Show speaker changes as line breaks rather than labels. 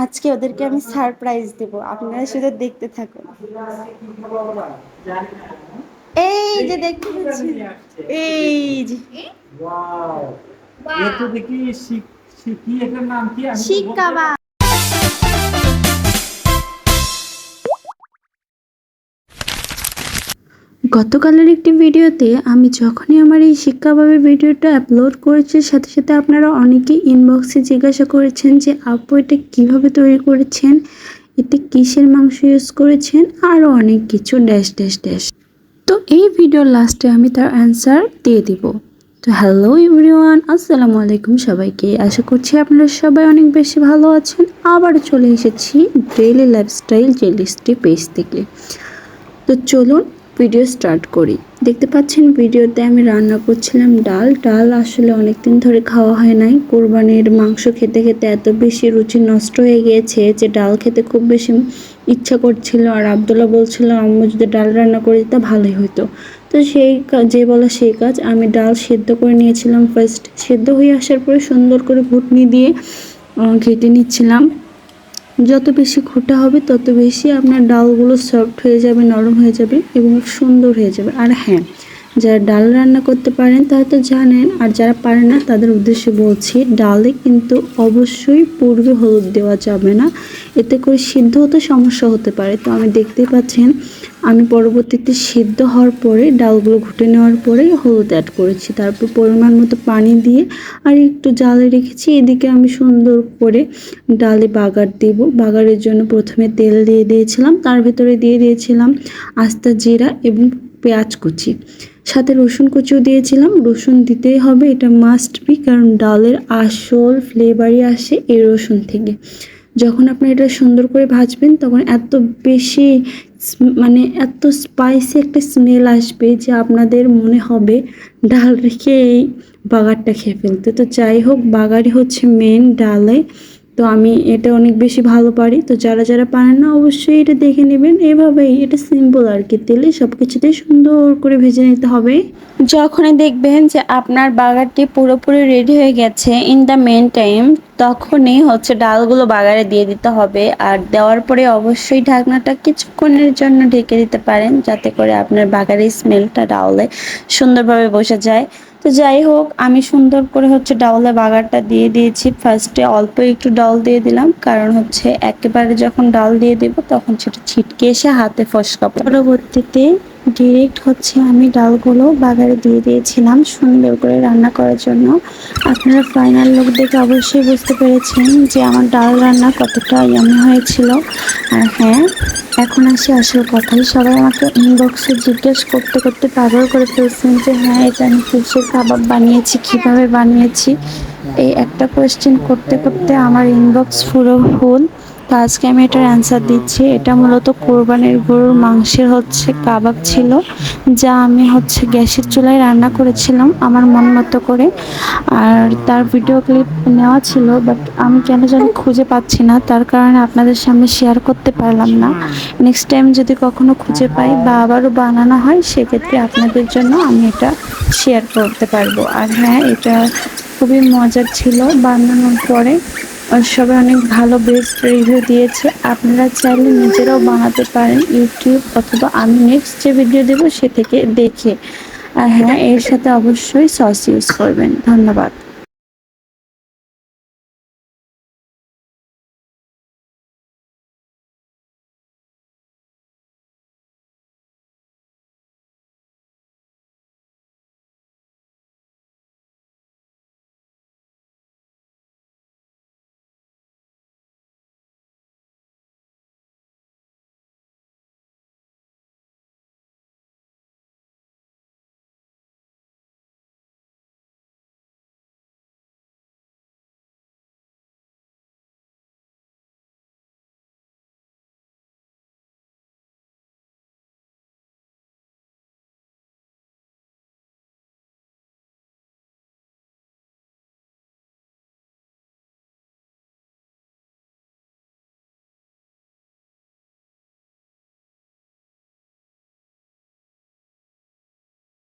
আজকে ওদেরকে আমি সারপ্রাইজ দেব। আপনারা শুধু দেখতে থাকুন। এই যে দেখতে পাচ্ছেন এই যে।
ওয়াও এটা দেখি শিক শিকি এটার নাম কি? আমি
শিক
বলতে-
কাবাব গতকালের একটি ভিডিওতে আমি যখনই আমার এই শিক্ষাভাবে ভিডিওটা আপলোড করেছি, সাথে সাথে আপনারা অনেকেই ইনবক্সে জিজ্ঞাসা করেছেন যে, আপু, এটা কীভাবে তৈরি করেছেন? এতে কিসের মাংস ইউজ করেছেন? আরও অনেক কিছু ড্যাশ ড্যাশ ড্যাশ তো এই ভিডিওর লাস্টে আমি তার অ্যান্সার দিয়ে দিব। তো হ্যালো এভরিওয়ান আসসালামু আলাইকুম সবাইকে। আশা করছি আপনারা সবাই অনেক বেশি ভালো আছেন। আবার চলে এসেছি ডেইলি লাইফস্টাইল জেলিস্ট্রি পেজ থেকে। তো চলুন ভিডিও স্টার্ট করি। দেখতে পাচ্ছেন ভিডিওতে আমি রান্না করছিলাম ডাল। ডাল আসলে অনেক দিন ধরে খাওয়া হয় নাই। কোরবানির মাংস খেতে খেতে এত বেশি রুচি নষ্ট হয়ে গিয়েছে যে ডাল খেতে খুব বেশি ইচ্ছা করছিল। আর আবদুল্লাহ বলছিল, আম্মু যদি ডাল রান্না করে দিতে ভালোই হতো তো সেই যে বলা সেই কাজ, আমি ডাল সেদ্ধ করে নিয়েছিলাম। ফার্স্ট সেদ্ধ হয়ে আসার পরে সুন্দর করে ঘুটনি দিয়ে ঘেটে নিচ্ছিলাম। যত বেশি খোটা হবে, তত বেশি আপনার ডালগুলো সফট হয়ে যাবে, নরম হয়ে যাবে এবং সুন্দর হয়ে যাবে। আর হ্যাঁ যারা ডাল রান্না করতে পারেন তারা তো জানেন, আর যারা পারে না তাদের উদ্দেশ্যে বলছি, ডালে কিন্তু অবশ্যই পূর্বে হলুদ দেওয়া যাবে না। এতে করে সিদ্ধ হতে সমস্যা হতে পারে। তো আমি দেখতেই পাচ্ছেন, আমি পরবর্তীতে সিদ্ধ হওয়ার পরে ডালগুলো ঘুটে নেওয়ার পরে হলুদ অ্যাড করেছি। তারপর পরিমাণ মতো পানি দিয়ে আর একটু জালে রেখেছি। এদিকে আমি সুন্দর করে ডালে বাগার দিব। বাগারের জন্য প্রথমে তেল দিয়ে দিয়েছিলাম। তার ভিতরে দিয়ে দিয়েছিলাম আস্তা জিরা এবং পেঁয়াজ কুচি। সাথে রসুন কুচিও দিয়েছিলাম। রসুন দিতেই হবে, এটা মাস্ট বি কারণ ডালের আসল ফ্লেভারই আসে এই রসুন থেকে। যখন আপনি এটা সুন্দর করে ভাজবেন, তখন এত বেশি মানে এত স্পাইসি একটা স্মেল আসবে যে আপনাদের মনে হবে ডাল রেখে এই বাগারটা খেয়ে ফেলতে। তো যাই হোক, বাগারই হচ্ছে মেন ডালে। তো আমি এটা অনেক বেশি ভালো পারি। তো যারা যারা পারেন না, অবশ্যই এটা দেখে নেবেন। এভাবেই এটা সিম্পল আর কি, তেলে সব কিছুতেই সুন্দর করে ভেজে নিতে হবে। যখনই দেখবেন যে আপনার বাগারটি পুরোপুরি রেডি হয়ে গেছে ইন দ্য মেন টাইম তখনই হচ্ছে ডালগুলো বাগারে দিয়ে দিতে হবে। আর দেওয়ার পরে অবশ্যই ঢাকনাটা কিছুক্ষণের জন্য ঢেকে দিতে পারেন, যাতে করে আপনার বাগারের স্মেলটা ডাউলে সুন্দরভাবে বসে যায়। তো যাই হোক, আমি সুন্দর করে হচ্ছে ডাউলে বাগারটা দিয়ে দিয়েছি ফার্স্টে অল্প একটু ডাল দিয়ে দিলাম, কারণ হচ্ছে একেবারে যখন ডাল দিয়ে দেব, তখন সেটা ছিটকে এসে হাতে ফসকা। পরবর্তীতে ডিরেক্ট হচ্ছে আমি ডালগুলো বাগারে দিয়ে দিয়েছিলাম সুন্দর করে রান্না করার জন্য। আপনারা ফাইনাল লুক দেখে অবশ্যই বুঝতে পেরেছেন যে আমার ডাল রান্না কতটা ইয়ামি হয়েছিল। আর হ্যাঁ এখন আসি আসল কথাই সবাই আমাকে ইনবক্সে জিজ্ঞেস করতে করতে পাগল করে ফেলছেন যে হ্যাঁ এটা আমি ফিশের কাবাব বানিয়েছি? কীভাবে বানিয়েছি? এই একটা কোয়েশ্চেন করতে করতে আমার ইনবক্স পুরো ফুল তো আজকে আমি এটার অ্যান্সার দিচ্ছি। এটা মূলত কোরবানির গরুর মাংসের হচ্ছে কাবাব ছিল, যা আমি হচ্ছে গ্যাসের চুলায় রান্না করেছিলাম আমার মন মতো করে। আর তার ভিডিও ক্লিপ নেওয়া ছিল বাট আমি কেন জানি খুঁজে পাচ্ছি না, তার কারণে আপনাদের সামনে শেয়ার করতে পারলাম না। নেক্সট টাইম যদি কখনো খুঁজে পাই বা আবারও বানানো হয়, সেক্ষেত্রে আপনাদের জন্য আমি এটা শেয়ার করতে পারব। আর হ্যাঁ এটা খুবই মজার ছিল বানানোর পরে। সবাই অনেক ভালো বেস্ট রিভিউ দিয়েছে। আপনারা চাইলে নিজেরাও বানাতে পারেন ইউটিউব অথবা আমি নেক্সট যে ভিডিও দেবো সে থেকে দেখে। আর হ্যাঁ এর সাথে অবশ্যই সস ইউজ করবেন। ধন্যবাদ।